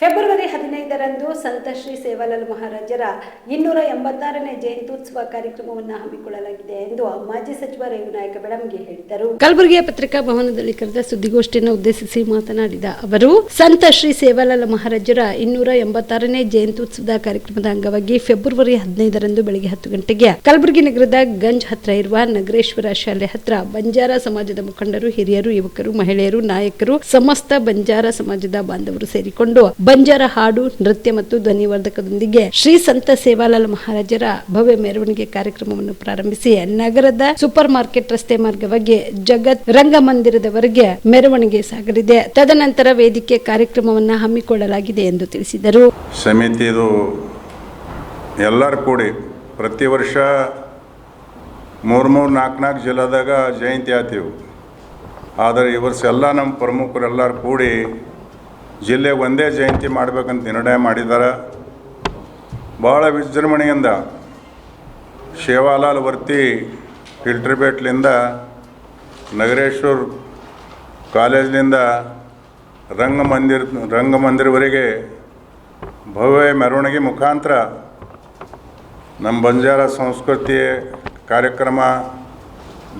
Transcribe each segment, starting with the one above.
February ಹದಿನೈದರಂದು ಸಂತ ಶ್ರೀ ಸೇವಾಲಾಲ್ ಮಹಾರಾಜರ ಇನ್ನೂರ ಎಂಬತ್ತಾರನೇ ಜಯಂತ್ಯುತ್ಸವ ಕಾರ್ಯಕ್ರಮವನ್ನು ಹಮ್ಮಿಕೊಳ್ಳಲಾಗಿದೆ ಎಂದು ಮಾಜಿ ಸಚಿವ ರೇವನಾಯಕ ಬೆಳಂಗೆ ಹೇಳಿದರು. ಕಲಬುರಗಿಯ ಪತ್ರಿಕಾ ಭವನದಲ್ಲಿ ಕರೆದ ಸುದ್ದಿಗೋಷ್ಠಿಯನ್ನು ಉದ್ದೇಶಿಸಿ ಮಾತನಾಡಿದ ಅವರು, ಸಂತ ಶ್ರೀ ಸೇವಾಲಾಲ್ ಮಹಾರಾಜರ ಇನ್ನೂರ ಎಂಬತ್ತಾರನೇ ಜಯಂತ್ಯುತ್ಸವದ ಕಾರ್ಯಕ್ರಮದ ಅಂಗವಾಗಿ ಫೆಬ್ರವರಿ ಹದಿನೈದರಂದು ಬೆಳಗ್ಗೆ ಹತ್ತು ಗಂಟೆಗೆ ಕಲಬುರಗಿ ನಗರದ ಗಂಜ್ ಹತ್ರ ಇರುವ ನಗರೇಶ್ವರ ಶಾಲೆ ಹತ್ರ ಬಂಜಾರ ಸಮಾಜದ ಮುಖಂಡರು, ಹಿರಿಯರು, ಯುವಕರು, ಮಹಿಳೆಯರು, ನಾಯಕರು, ಸಮಸ್ತ ಬಂಜಾರ ಸಮಾಜದ ಬಾಂಧವರು ಸೇರಿಕೊಂಡು ಬಂಜಾರ ಹಾಡು, ನೃತ್ಯ ಮತ್ತು ಧ್ವನಿವರ್ಧಕದೊಂದಿಗೆ ಶ್ರೀ ಸಂತ ಸೇವಾಲಾಲ್ ಮಹಾರಾಜರ ಭವ್ಯ ಮೆರವಣಿಗೆ ಕಾರ್ಯಕ್ರಮವನ್ನು ಪ್ರಾರಂಭಿಸಿ, ನಗರದ ಸೂಪರ್ ಮಾರ್ಕೆಟ್ ರಸ್ತೆ ಮಾರ್ಗವಾಗಿ ಜಗತ್ ರಂಗಮಂದಿರದವರೆಗೆ ಮೆರವಣಿಗೆ ಸಾಗಲಿದೆ. ತದನಂತರ ವೇದಿಕೆ ಕಾರ್ಯಕ್ರಮವನ್ನು ಹಮ್ಮಿಕೊಳ್ಳಲಾಗಿದೆ ಎಂದು ತಿಳಿಸಿದರು. ಸಮಿತಿದು ಎಲ್ಲರೂ ಕೂಡಿ ಪ್ರತಿ ವರ್ಷ ಮೂರು ಮೂರು ನಾಲ್ಕು ನಾಲ್ಕು ಜಿಲ್ಲಾದಾಗ ಜಯಂತಿ ಆತೀವಿ. ಆದರೆ ಎಲ್ಲ ನಮ್ಮ ಪ್ರಮುಖರೆಲ್ಲರೂ ಕೂಡಿ ಜಿಲ್ಲೆಗೆ ಒಂದೇ ಜಯಂತಿ ಮಾಡಬೇಕಂತ ನಿರ್ಣಯ ಮಾಡಿದ್ದಾರೆ. ಭಾಳ ವಿಜೃಂಭಣೆಯಿಂದ ಶೇವಾಲಾಲ್ ವರ್ತಿ ಫಿಲ್ಟ್ರಿಬೇಟ್ಲಿಂದ ನಗರೇಶ್ವರ್ ಕಾಲೇಜ್ನಿಂದ ರಂಗಮಂದಿರ, ರಂಗಮಂದಿರವರೆಗೆ ಭವ್ಯ ಮೆರವಣಿಗೆ ಮುಖಾಂತರ ನಮ್ಮ ಬಂಜಾರ ಸಂಸ್ಕೃತಿ ಕಾರ್ಯಕ್ರಮ,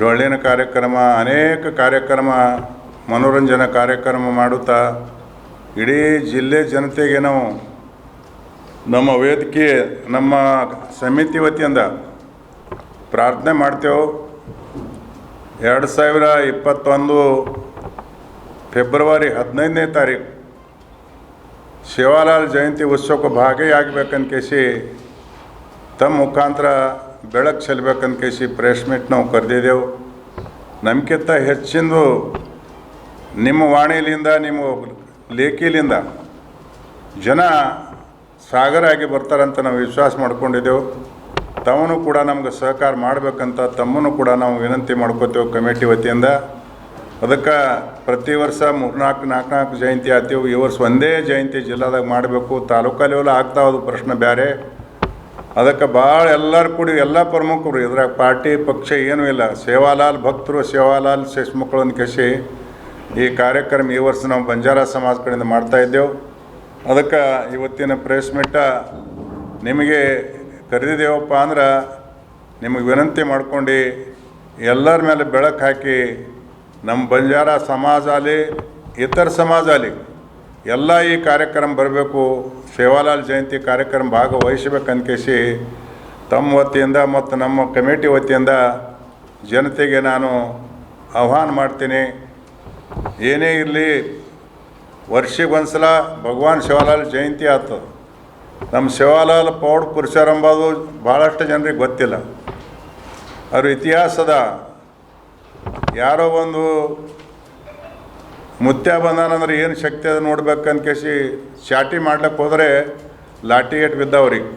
ಡೊಳ್ಳಿನ ಕಾರ್ಯಕ್ರಮ, ಅನೇಕ ಕಾರ್ಯಕ್ರಮ, ಮನೋರಂಜನಾ ಕಾರ್ಯಕ್ರಮ ಮಾಡುತ್ತಾ ಇಡೀ ಜಿಲ್ಲೆ ಜನತೆಗೆ ನಾವು ನಮ್ಮ ವೇದಿಕೆ, ನಮ್ಮ ಸಮಿತಿ ವತಿಯಿಂದ ಪ್ರಾರ್ಥನೆ ಮಾಡ್ತೇವೆ. ಎರಡು ಸಾವಿರ ಇಪ್ಪತ್ತೊಂದು ಫೆಬ್ರವರಿ ಹದಿನೈದನೇ ತಾರೀಕು ಶಿವಲಾಲ್ ಜಯಂತಿ ಉತ್ಸವಕ್ಕೆ ಭಾಗಿಯಾಗಬೇಕಂತ ಕೇಸಿ ತಮ್ಮ ಮುಖಾಂತರ ಬೆಳಕು ಕೇಸಿ ಪ್ರೆಸ್ ಮೀಟ್ ನಾವು ಕರೆದಿದ್ದೆವು. ನಮ್ಗಿಂತ ಹೆಚ್ಚಿಂದು ನಿಮ್ಮ ವಾಣಿಲಿಂದ ನಿಮ್ಮ ಲೇಖಿಲಿಂದ ಜನ ಸಾಗರ ಆಗಿ ಬರ್ತಾರಂತ ನಾವು ವಿಶ್ವಾಸ ಮಾಡ್ಕೊಂಡಿದ್ದೆವು. ತಮ್ಮನು ಕೂಡ ನಮ್ಗೆ ಸಹಕಾರ ಮಾಡಬೇಕಂತ ತಮ್ಮನ್ನು ಕೂಡ ನಾವು ವಿನಂತಿ ಮಾಡ್ಕೋತೇವೆ ಕಮಿಟಿ ವತಿಯಿಂದ. ಅದಕ್ಕೆ ಪ್ರತಿ ವರ್ಷ ಮೂರ್ನಾಲ್ಕು ನಾಲ್ಕು ನಾಲ್ಕು ಜಯಂತಿ ಆಗ್ತೀವಿ ಈ ವರ್ಷ ಒಂದೇ ಜಯಂತಿ ಜಿಲ್ಲಾದಾಗ ಮಾಡಬೇಕು. ತಾಲೂಕಾ ಲೆವೆಲ್ ಆಗ್ತಾವದು ಪ್ರಶ್ನೆ ಬೇರೆ ಅದಕ್ಕೆ ಭಾಳ ಎಲ್ಲರೂ ಕೂಡಿ ಎಲ್ಲ ಪ್ರಮುಖರು ಇದ್ರಾಗ ಪಾರ್ಟಿ ಪಕ್ಷ ಏನೂ ಇಲ್ಲ. ಸೇವಾಲಾಲ್ ಭಕ್ತರು ಸೇವಾಲಾಲ್ ಶಿಶುಮಕ್ಕಳು ಮಕ್ಕಳನ್ನು ಕೇಸಿ ಈ ಕಾರ್ಯಕ್ರಮ ಈ ವರ್ಷ ನಾವು ಬಂಜಾರ ಸಮಾಜ ಕಡೆಯಿಂದ ಮಾಡ್ತಾ ಇದ್ದೇವೆ. ಅದಕ್ಕೆ ಇವತ್ತಿನ ಪ್ರೆಸ್ ಮೀಟ ನಿಮಗೆ ಕರೆದಿದ್ದೇವಪ್ಪ ಅಂದ್ರೆ ನಿಮಗೆ ವಿನಂತಿ ಮಾಡ್ಕೊಂಡು ಎಲ್ಲರ ಮೇಲೆ ಬೆಳಕು ಹಾಕಿ ನಮ್ಮ ಬಂಜಾರ ಸಮಾಜ ಆಗಲಿ, ಇತರ ಸಮಾಜ ಆಗಲಿ, ಎಲ್ಲ ಈ ಕಾರ್ಯಕ್ರಮ ಬರಬೇಕು, ಸೇವಾಲಾಲ್ ಜಯಂತಿ ಕಾರ್ಯಕ್ರಮ ಭಾಗವಹಿಸಬೇಕಂತಕೇಸಿ ತಮ್ಮ ವತಿಯಿಂದ ಮತ್ತು ನಮ್ಮ ಕಮಿಟಿ ವತಿಯಿಂದ ಜನತೆಗೆ ನಾನು ಆಹ್ವಾನ ಮಾಡ್ತೀನಿ. ಏನೇ ಇರಲಿ ವರ್ಷಕ್ಕೆ ಒಂದ್ಸಲ ಭಗವಾನ್ ಶಿವಲಾಲ್ ಜಯಂತಿ ಆಗ್ತದೆ. ನಮ್ಮ ಶಿವಲಾಲ್ ಪೌಡ್ ಎಂಬುದು ಭಾಳಷ್ಟು ಜನರಿಗೆ ಗೊತ್ತಿಲ್ಲ. ಅವ್ರ ಇತಿಹಾಸದ ಯಾರೋ ಒಂದು ಮುತ್ಯ ಬಂದಾನಂದ್ರೆ ಏನು ಶಕ್ತಿ ಅದ ನೋಡ್ಬೇಕಂತ ಕೇಸಿ ಚಾಟಿ ಮಾಡ್ಲಿಕ್ಕೆ ಹೋದರೆ ಲಾಟಿ ಏಟ್ ಬಿದ್ದವ್ರಿಗೆ.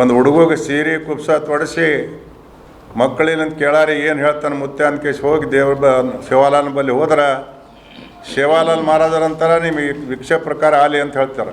ಒಂದು ಹುಡುಗಗೆ ಸೀರೆ ಕುಪ್ಸ ತೊಡಸಿ ಮಕ್ಕಳಿಲ್ಲಂತ ಕೇಳಾರಿ, ಏನು ಹೇಳ್ತಾನೆ ಮುತ್ತೆ ಅಂತ ಕೇಸಿ ಹೋಗಿ ದೇವ್ರ ಬ ಶಿವಾಲಾಲ್ ಬಲ್ಲಿ ಹೋದ್ರೆ ಶಿವಾಲಾಲ್ ಮಹಾರಾಜರಂತಾರ ನಿಮಗೆ ಭಿಕ್ಷೆ ಪ್ರಕಾರ ಆಲಿ ಅಂತ ಹೇಳ್ತಾರೆ.